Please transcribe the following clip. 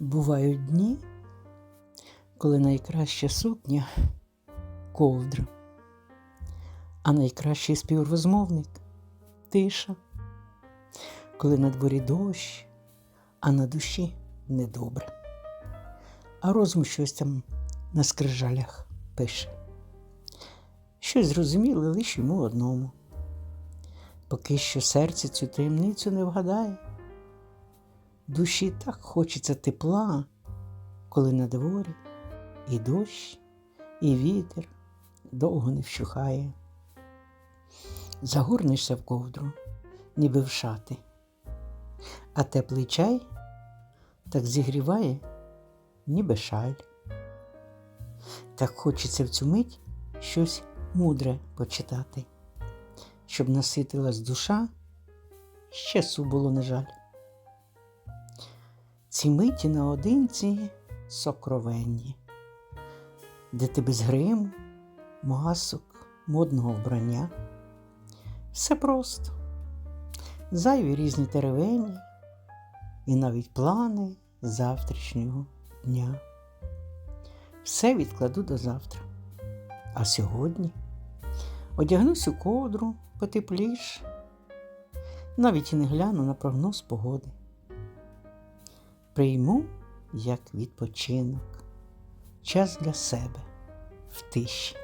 Бувають дні, коли найкраща сукня ковдра, а найкращий співрозмовник тиша, коли на дворі дощ, а на душі недобре, а розум щось там на скрижалях пише. Щось зрозуміле лише йому одному, поки що серце цю таємницю не вгадає. Душі так хочеться тепла, коли на дворі і дощ, і вітер довго не вщухає. Загорнешся в ковдру, ніби в шати, а теплий чай так зігріває, ніби шаль. Так хочеться в цю мить щось мудре почитати, щоб наситилась душа, ще су було не жаль. Ці миті наодинці сокровенні, де ти без гриму, масок, модного вбрання. Все просто, зайві різні теревені і навіть плани завтрашнього дня. Все відкладу до завтра. А сьогодні одягнусь у ковдру потепліш, навіть і не гляну на прогноз погоди прийму як відпочинок, час для себе в тиші.